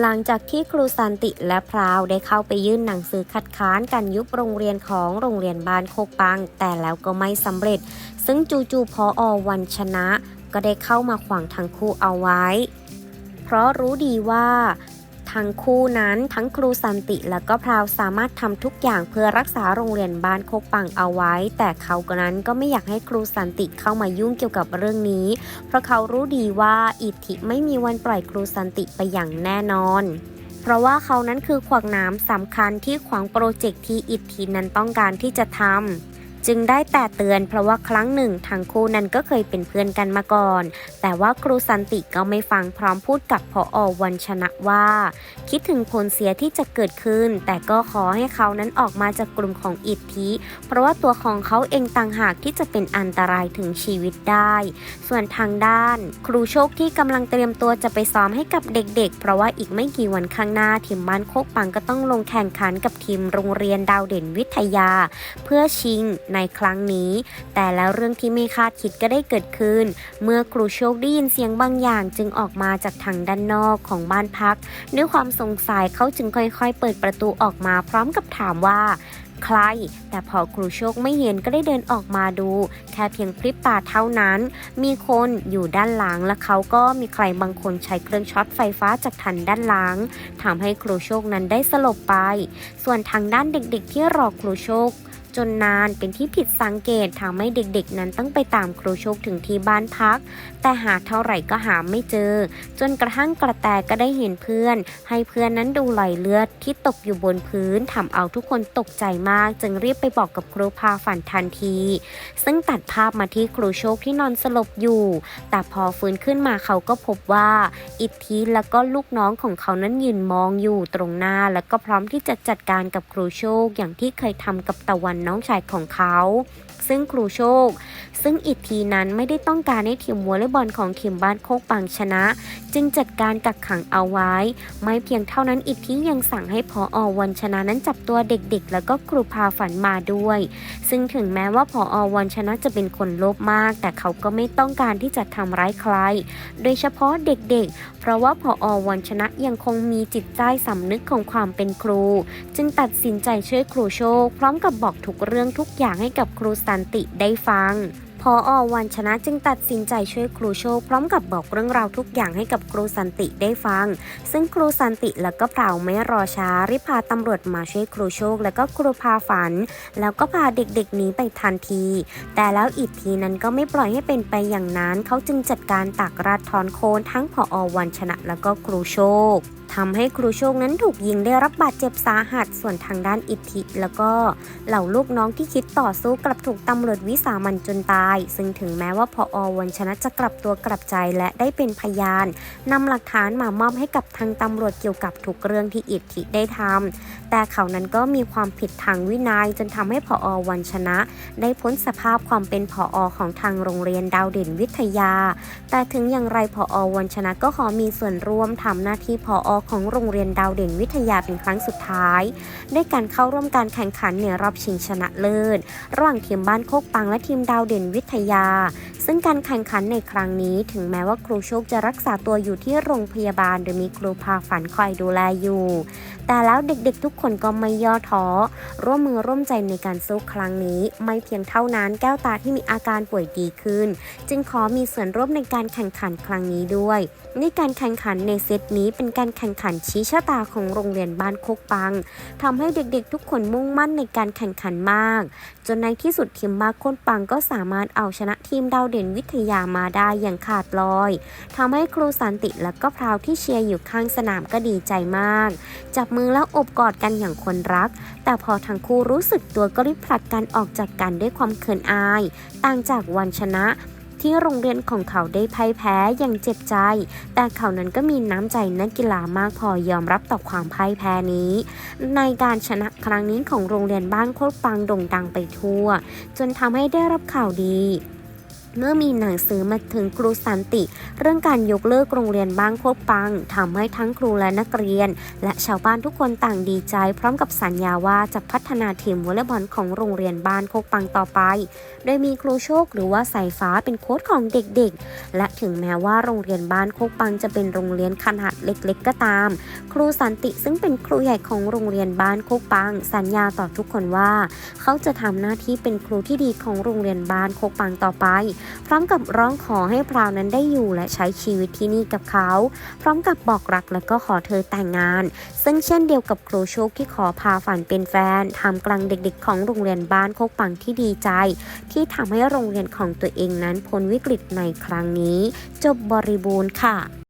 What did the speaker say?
หลังจากที่ครูสันติและพราวได้เข้าไปยื่นหนังสือคัดค้านการยุบโรงเรียนของโรงเรียนบ้านโคกปัง แต่แล้วก็ไม่สำเร็จ ซึ่งจู่ๆพออวันชนะ ก็ได้เข้ามาขวางทั้งคู่เอาไว้ เพราะรู้ดีว่า ทั้งคู่นั้น ทั้งครูสันติและก็พราวสามารถทำทุกอย่างเพื่อรักษาโรงเรียนบ้านโคกปังเอาไว้ แต่เขาก็นั้นก็ไม่อยากให้ครูสันติเข้ามายุ่งเกี่ยวกับเรื่องนี้ เพราะเขารู้ดีว่าอิทธิไม่มีวันปล่อยครูสันติไปอย่างแน่นอนเพราะว่าเขานั้นคือขวากน้ำสำคัญที่ขวางโปรเจกต์ที่อิทธินั้นต้องการที่จะทำ จึงได้แต่เตือนเพราะว่าครั้งหนึ่งทั้งคู่นั้นก็เคยเป็นเพื่อนกันมาก่อน แต่ว่าครูสันติก็ไม่ฟังพร้อมพูดกับพออวันชนะว่า คิดถึงผลเสียที่จะเกิดขึ้น แต่ก็ขอให้เขานั้นออกมาจากกลุ่มของอิทธิ เพราะว่าตัวของเขาเองต่างหากที่จะเป็นอันตรายถึงชีวิตได้ ส่วนทางด้าน ครูโชคที่กำลังเตรียมตัวจะไปซ้อมให้กับเด็กๆ เพราะว่าอีกไม่กี่วันข้างหน้าทีมบ้านโคกปังก็ต้องลงแข่งขันกับทีมโรงเรียนดาวเด่นวิทยา เพื่อชิงในครั้งนี้ แต่แล้วเรื่องที่ไม่คาดคิดก็ได้เกิดขึ้น เมื่อครูโชคได้ยินเสียงบางอย่างจึงออกมาจากทางด้านนอกของบ้านพัก ด้วยความสงสัยเขาจึงค่อยๆ เปิดประตูออกมาพร้อมกับถามว่าใคร แต่พอครูโชคไม่เห็นก็ได้เดินออกมาดู แค่เพียงพริบตาเท่านั้น มีคนอยู่ด้านหลังและเขาก็มีใครบางคนใช้เครื่องช็อตไฟฟ้าจากทันด้านหลังทำให้ครูโชคนั้นได้สลบไป ส่วนทางด้านเด็กๆที่รอครูโชค จนนานเป็นที่ผิดสังเกตทำให้เด็กๆ นั้นต้องไปตามครูโชคถึงที่บ้านพัก แต่หาเท่าไหร่ก็หาไม่เจอ จนกระทั่งกระแตก็ได้เห็นเพื่อน ให้เพื่อนนั้นดูรอยเลือดที่ตกอยู่บนพื้นทำเอาทุกคนตกใจมาก จึงรีบไปบอกกับครูพาฝันทันที ซึ่งตัดภาพมาที่ครูโชคที่นอนสลบอยู่ แต่พอฟื้นขึ้นมาเขาก็พบว่าอิทธิแล้วก็ลูกน้องของเขานั้นยืนมองอยู่ตรงหน้า แล้วก็พร้อมที่จะจัดการกับครูโชคอย่างที่เคยทำกับตะวันน้องชายของเขา ซึ่งครูโชค ซึ่งอิททีนั้นไม่ได้ต้องการให้ทีมวอลเลย์บอลของทีมบ้านโคกปังชนะ จึงจัดการกักขังเอาไว้ ไม่เพียงเท่านั้นอิทธิยังสั่งให้พออวันชนะนั้นจับตัวเด็กๆ แล้วก็ครูพาฝันมาด้วย ซึ่งถึงแม้ว่าพออวันชนะจะเป็นคนโลภมาก แต่เขาก็ไม่ต้องการที่จะทำร้ายใคร โดยเฉพาะเด็กๆ เพราะว่าพออวันชนะยังคงมีจิตใจสำนึกของความเป็นครู จึงตัดสินใจช่วยครูโชค พร้อมกับบอกทุกเรื่องทุกอย่างให้กับครูสันติได้ฟังพออวันชนะจึงตัดสินใจช่วยครูโชค พร้อมกับบอกเรื่องราวทุกอย่างให้กับครูสันติได้ฟัง ซึ่งครูสันติและก็เปล่าไม่รอช้ารีบพาตำรวจมาช่วยครูโชค และก็ครูพาฝัน แล้วก็พาเด็กๆนี้ไปทันที แต่แล้วอีกทีนั้นก็ไม่ปล่อยให้เป็นไปอย่างนั้น เขาจึงจัดการตักราดถอนโคนทั้งพออวันชนะ และก็ครูโชคทำให้ครูโชคนั้นถูกยิงได้รับบาดเจ็บสาหัส ส่วนทางด้านอิทธิ แล้วก็เหล่าลูกน้องที่คิดต่อสู้กลับถูกตำรวจวิสามันจนตาย ซึ่งถึงแม้ว่าพออวันชนะจะกลับตัวกลับใจและได้เป็นพยานนำหลักฐานมามอบให้กับทางตำรวจเกี่ยวกับทุกเรื่องที่อิทธิได้ทำแต่เขานั้นก็มีความผิดทางวินยัยจนทำให้พออวันชนะ ได้พ้นสภาพความเป็นผออของทางโรงเรียนดาวเด่นวิทยา แต่ถึงอย่างไรพออวันชนะก็ขอมีส่วนร่วมทำหน้าที่ผออของโรงเรียนดาวเด่นวิทยาเป็นครั้งสุดท้ายได้การเข้าร่วมการแข่งขันในรอบชิงชนะเลิศ ระหว่างทีมบ้านโคกปังและทีมดาวเด่นวิทยา ซึ่งการแข่งขันในครั้งนี้ถึงแม้ว่าครูโชคจะรักษาตัวอยู่ที่โรงพยาบาลโดยมีครูพาฝันคอยดูแลอยู่ แต่แล้วเด็กๆทุกคนก็ไม่ย่อท้อ ร่วมมือร่วมใจในการสู้ครั้งนี้ ไม่เพียงเท่านั้นแก้วตาที่มีอาการป่วยดีขึ้น จึงขอมีส่วนร่วมในการแข่งขันครั้งนี้ด้วยในการแข่งขันในเซตนี้เป็นการแข่งขันชี้ชะตาของโรงเรียนบ้านโคกปังทำให้เด็กๆ ทุกคนมุ่งมั่นในการแข่งขันมาก จนในที่สุดทีมบ้านโคกปังก็สามารถเอาชนะทีมดาวเด่นวิทยามาได้อย่างขาดลอยทำให้ครูสันติและก็พราวที่เชียร์อยู่ข้างสนามก็ดีใจมาก จับมือแล้วอบกอดกันอย่างคนรัก แต่พอทั้งคู่รู้สึกตัวก็รีบผลัดกันออกจากกันด้วยความเขินอาย ต่างจากวันชนะที่โรงเรียนของเขาได้พ่ายแพ้อย่างเจ็บใจ แต่เขานั้นก็มีน้ำใจนักกีฬามากพอยอมรับต่อความพ่ายแพ้นี้ ในการชนะครั้งนี้ของโรงเรียนบ้านโคตรปังโด่งดังไปทั่ว จนทำให้ได้รับข่าวดี เมื่อมีหนังสือมาถึงครูสันติ เรื่องการยกเลิกโรงเรียนบ้านโคกปังทำให้ทั้งครูและนักเรียน และชาวบ้านทุกคนต่างดีใจ พร้อมกับสัญญาว่าจะพัฒนาทีมวอลเลย์บอลของโรงเรียนบ้านโคกปังต่อไป โดยมีครูโชคหรือว่าสายฟ้าเป็นโค้ชของเด็กๆ และถึงแม้ว่าโรงเรียนบ้านโคกปังจะเป็นโรงเรียนขนาดเล็กๆ ก็ตาม ครูสันติซึ่งเป็นครูใหญ่ของโรงเรียนบ้านโคกปัง สัญญาต่อทุกคนว่า เขาจะทำหน้าที่เป็นครูที่ดีของโรงเรียนบ้านโคกปังต่อไปพร้อมกับร้องขอให้พราวนั้นได้อยู่และใช้ชีวิตที่นี่กับเขา พร้อมกับบอกรักและก็ขอเธอแต่งงาน ซึ่งเช่นเดียวกับครูโชคที่ขอพาฝันเป็นแฟนทำกลางเด็กๆ ของโรงเรียนบ้านโคกปังที่ดีใจ ที่ทำให้โรงเรียนของตัวเองนั้นพ้นวิกฤตในครั้งนี้ จบบริบูรณ์ค่ะ